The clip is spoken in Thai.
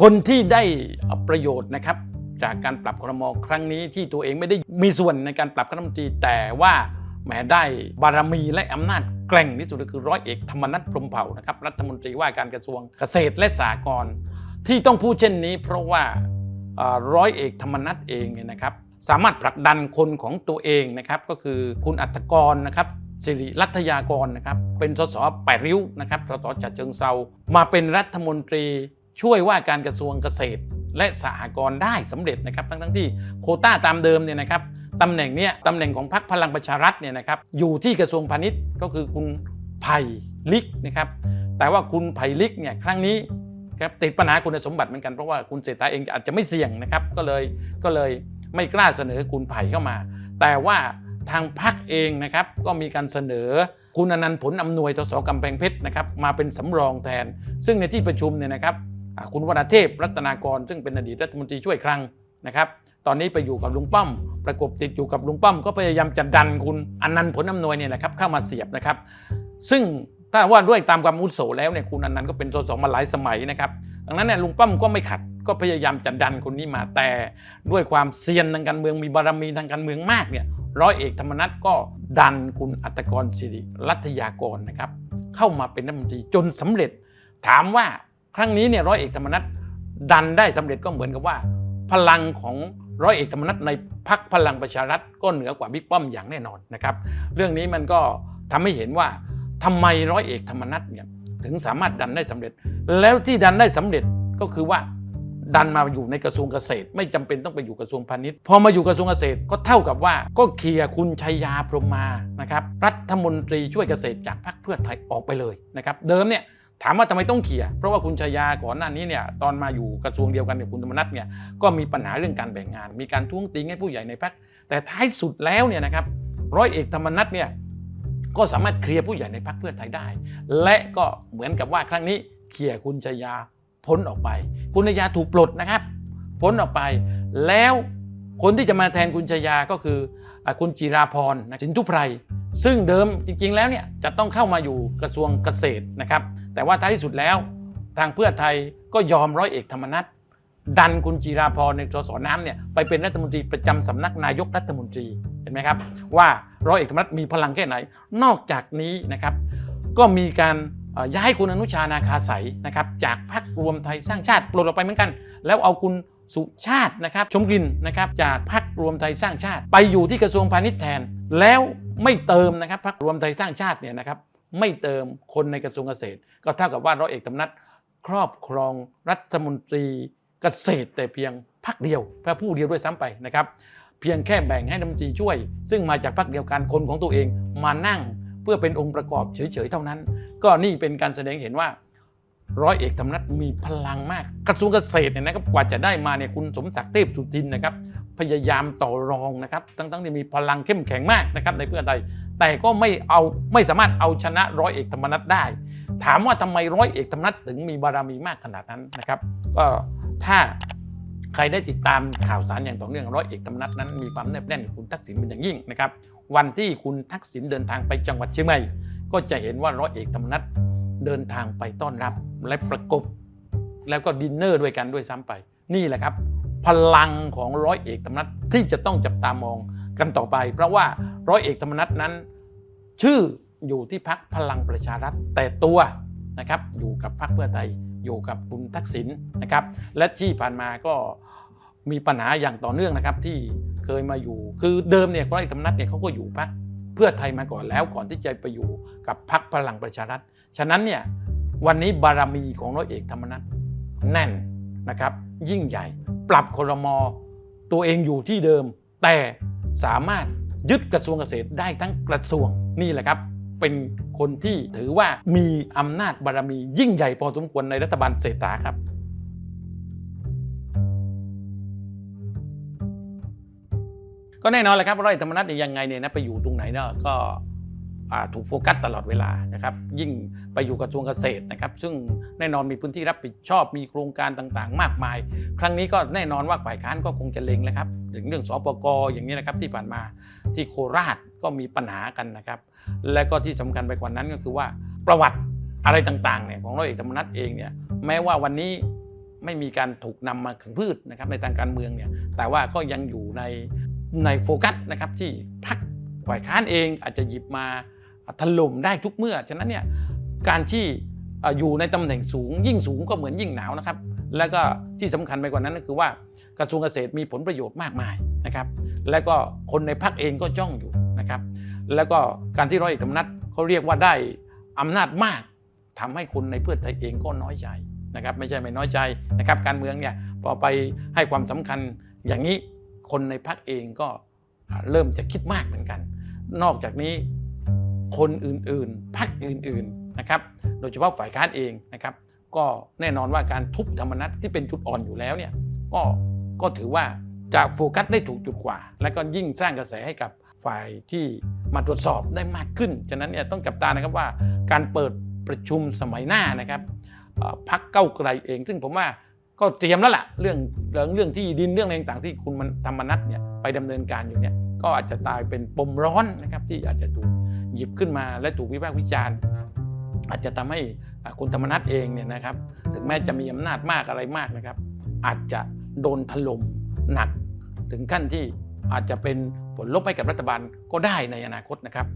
คนที่ได้ประโยชน์นะครับ จากการปรับครมครั้งนี้ที่ตัวเองไม่ได้มีส่วนในการปรับคณะรัฐมนตรีแต่ว่าแหมได้บารมีและอำนาจแกร่งที่สุดก็คือร้อยเอกธรรมนัฐพรมเผ่านะครับรัฐมนตรีว่าการกระทรวงเกษตรและสหกรณ์ที่ต้องพูดเช่นนี้ เพราะว่าร้อยเอกธรรมนัฐเองเนี่ยนะครับ สามารถผลักดันคนของตัวเองนะครับ ก็คือคุณอัตกรนะครับสิริรัตยากรนะครับ เป็นสสแปดริ้วนะครับสสจัดเชิงเซามาเป็นรัฐมนตรี ช่วยว่าการกระทรวงเกษตร และสหกรณ์ได้สำเร็จนะครับ ทั้งทั้งที่โคต้าตามเดิมเนี่ยนะครับตำแหน่งเนี้ยตำแหน่งของพรรคพลังประชารัฐเนี่ยนะครับอยู่ที่กระทรวงพาณิชย์ก็คือคุณไผ่ลิกนะครับแต่ว่าคุณไผ่ลิกเนี่ยครั้งนี้ครับติดปัญหาคุณสมบัติเหมือนกันเพราะว่าคุณเศรษฐาเองอาจจะไม่เสี่ยงนะครับก็เลยก็เลยไม่กล้าเสนอคุณไผ่เข้ามา แต่ว่าทางพรรคเองนะครับก็มีการเสนอคุณอนันต์ผลอำนวยสสกำแพงเพชรนะครับมาเป็นสำรองแทน ซึ่งในที่ประชุมเนี่ยนะครับ คุณวรเทพรัตนากร ซึ่งเป็นอดีตรัฐมนตรีช่วยคลังนะครับ ตอนนี้ไปอยู่กับลุงป้อม ประกบติดอยู่กับลุงป้อม ก็พยายามจะดันคุณอนันต์ผลอำนวยเนี่ยนะครับเข้ามาเสียบนะครับ ซึ่งถ้าว่าด้วยตามความอาวุโสแล้วเนี่ยคุณอนันต์ก็เป็นสสมาหลายสมัยนะครับดังนั้นเนี่ยลุงป้อมก็ไม่ขัดก็พยายามจะดันคนนี้มาแต่ด้วยความเซียนทางการเมืองมีบารมีทางการเมืองมากเนี่ยร้อยเอกธรรมนัฐก็ดันคุณอัตกรสิริรัตยากรนะครับ เข้ามาเป็นรัฐมนตรีจนสำเร็จถามว่า ครั้งนี้เนี่ยร้อยเอกธรรมนัฐดันได้สำเร็จก็เหมือนกับว่า พลังของร้อยเอกธรรมนัฐในพักพลังประชารัฐก็เหนือกว่าบิ๊กป้อมอย่างแน่นอนนะครับเรื่องนี้มันก็ทำให้เห็นว่าทำไมร้อยเอกธรรมนัฐเนี่ยถึงสามารถดันได้สำเร็จ แล้วที่ดันได้สำเร็จก็คือว่าดันมาอยู่ในกระทรวงเกษตร ไม่จำเป็นต้องไปอยู่กระทรวงพาณิชย์พอมาอยู่กระทรวงเกษตรก็เท่ากับว่าก็เคลียร์คุณชัยยาพรหมมานะครับรัฐมนตรีช่วยเกษตรจากพรรคเพื่อไทยออกไปเลยนะครับเดิมเนี่ย ถามว่าทำไมต้องเคลียร์เพราะว่าคุณชัยาก่อนหน้านี้เนี่ยตอนมาอยู่กระทรวงเดียวกันกับคุณธรรมนัฐเนี่ยก็มีปัญหาเรื่องการแบ่งงาน มีการท้วงติงให้ผู้ใหญ่ในพรรคแต่ท้ายสุดแล้วเนี่ยนะครับร้อยเอกธรรมนัฐเนี่ยก็สามารถเคลียร์ผู้ใหญ่ในพรรคเพื่อไทยได้ และก็เหมือนกับว่าครั้งนี้เคลียร์คุณชัยาพ้นออกไป คุณชัยาถูกปลดนะครับ พ้นออกไป แล้วคนที่จะมาแทนคุณชยาก็คืออคุณจิราพรสินทุไพรซึ่งเดิมจริงๆแล้วเนี่ยจะต้องเข้ามาอยู่กระทรวงเกษตรนะครับ แต่ว่าท้ายที่สุดแล้ว ทางเพื่อไทยก็ยอมร้อยเอกธรรมนัฐดันคุณจิราพรในสสน้ำเนี่ยไปเป็นรัฐมนตรีประจำสำนักนายกรัฐมนตรีเห็นไหมครับ ว่าร้อยเอกธรรมนัฐมีพลังแค่ไหน นอกจากนี้นะครับก็มีการย้ายคุณอนุชานาคาใสนะครับจากพรรครวมไทยสร้างชาติปลดออกไปเหมือนกัน แล้วเอาคุณสุชาตินะครับชมกลินนะครับจากพรรครวมไทยสร้างชาติ ไปอยู่ที่กระทรวงพาณิชย์แทน แล้วไม่เติมนะครับพรรครวมไทยสร้างชาติเนี่ยนะครับ ไม่เติมคนในกระทรวงเกษตร ก็เท่ากับว่าร้อยเอกธรรมนัฐครอบครองรัฐมนตรีเกษตร แต่เพียงพรรคเดียวแค่ผู้เดียวด้วยซ้ำไปนะครับ เพียงแค่แบ่งให้รัฐมนตรีช่วย ซึ่งมาจากพรรคเดียวกันคนของตัวเองมานั่งเพื่อเป็นองค์ประกอบเฉยๆเท่านั้น ก็นี่เป็นการแสดงเห็นว่าร้อยเอกธรรมนัฐมีพลังมาก กระทรวงเกษตรเนี่ยนะครับกว่าจะได้มาเนี่ยคุณสมศักดิ์เทพสุทินนะครับ พยายามต่อรองนะครับ ทั้งๆที่มีพลังเข้มแข็งมากนะครับในเพื่อไทย แต่ก็ไม่เอาไม่สามารถเอาชนะร้อยเอกธรรมนัฐได้ ถามว่าทำไมร้อยเอกธรรมนัฐถึงมีบารมีมากขนาดนั้นนะครับ ก็ถ้าใครได้ติดตามข่าวสารอย่างต่อเนื่องร้อยเอกธรรมนัฐนั้นมีความแนบแน่นคุณทักษิณเป็นอย่างยิ่งนะครับ วันที่คุณทักษิณเดินทางไปจังหวัดเชียงใหม่ ก็จะเห็นว่าร้อยเอกธรรมนัฐเดินทางไปต้อนรับและประกบ แล้วก็ดินเนอร์ด้วยกันด้วยซ้ำไป นี่แหละครับ พลังของร้อยเอกธรรมนัฐที่จะต้องจับตามองกันต่อไป เพราะว่าร้อยเอกธรรมนัฐนั้น ชื่ออยู่ที่พักพลังประชารัฐแต่ตัวนะครับอยู่กับพรรคเพื่อไทยอยู่กับคุณทักษิณนะครับและที่ผ่านมาก็มีปัญหาอย่างต่อเนื่องนะครับที่เคยมาอยู่ คือเดิมเนี่ยร้อยเอกธรรมนัฐเนี่ยเขาก็อยู่พรรคเพื่อไทยมาก่อนแล้วก่อนที่จะไปอยู่กับพรรคพลังประชารัฐฉะนั้นเนี่ยวันนี้บารมีของร้อยเอกธรรมนัฐแน่นนะครับยิ่งใหญ่ ปรับคอรมอตัวเองอยู่ที่เดิม แต่สามารถยึดกระทรวงเกษตรได้ทั้งกระทรวงนี่แหละครับ เป็นคนที่ถือว่ามีอำนาจบารมียิ่งใหญ่พอสมควรในรัฐบาลเศรษฐาครับก็แน่นอนแหละครับร้อยเอกธรรมนัฐยังไงเนี่ยนะไปอยู่ตรงไหนเนาะก็ ถูกโฟกัสตลอดเวลานะครับยิ่งไปอยู่กระทรวงเกษตรนะครับซึ่งแน่นอนมีพื้นที่รับผิดชอบมีโครงการต่างๆ มากมาย ครั้งนี้ก็แน่นอนว่าฝ่ายค้านก็คงจะเล็งแล้วครับถึงเรื่องสปกอย่างนี้นะครับที่ผ่านมาที่โคราชก็มีปัญหากันนะครับ และก็ที่สำคัญไปกว่านั้นก็คือว่าประวัติอะไรต่างๆเนี่ยของร้อยเอกธรรมนัฐเองเนี่ยแม้ว่าวันนี้ไม่มีการถูกนำมาขึงพืชนะครับในทางการเมืองเนี่ยแต่ว่าก็ยังอยู่ในในโฟกัสนะครับที่พักฝ่ายค้านเองอาจจะหยิบมา ถล่มได้ทุกเมื่อ ฉะนั้นเนี่ยการที่อยู่ในตำแหน่งสูง ยิ่งสูงก็เหมือนยิ่งหนาวนะครับ แล้วก็ที่สำคัญไปกว่านั้นก็คือว่ากระทรวงเกษตรมีผลประโยชน์มากมายนะครับ แล้วก็คนในพักเองก็จ้องอยู่นะครับ แล้วก็การที่ร้อยเอกธรรมนัฐเขาเรียกว่าได้อำนาจมากทำให้คนในเพื่อไทยเองก็น้อยใจนะครับไม่ใช่ไม่น้อยใจนะครับการเมืองเนี่ยพอไปให้ความสำคัญอย่างนี้คนในพักเองก็เริ่มจะคิดมากเหมือนกัน นอกจากนี้ คนอื่นๆพักอื่นๆนะครับโดยเฉพาะฝ่ายค้านเองนะครับก็แน่นอนว่าการทุบธรรมนัตที่เป็นจุดอ่อนอยู่แล้วเนี่ยก็ก็ถือว่าจะโฟกัสได้ถูกจุดกว่า และก็ยิ่งสร้างกระแสให้กับฝ่ายที่มาตรวจสอบได้มากขึ้น ฉะนั้นเนี่ยต้องจับตานะครับว่าการเปิดประชุมสมัยหน้านะครับพักเก้าไกลเอง ซึ่งผมว่าก็เตรียมแล้วล่ะเรื่องเรื่องเรื่องที่ดินเรื่องอะไรต่างๆที่คุณมันธรรมนัตเนี่ยไปดำเนินการอยู่เนี่ยก็อาจจะตายเป็นปมร้อนนะครับที่อาจจะถูก หยิบขึ้นมาและถูกวิพากษ์วิจารณ์ อาจจะทำให้คุณธรรมนัฐเองเนี่ยนะครับ ถึงแม้จะมีอำนาจมากอะไรมากนะครับ อาจจะโดนถล่มหนัก ถึงขั้นที่อาจจะเป็นผลลบให้กับรัฐบาลก็ได้ในอนาคตนะครับ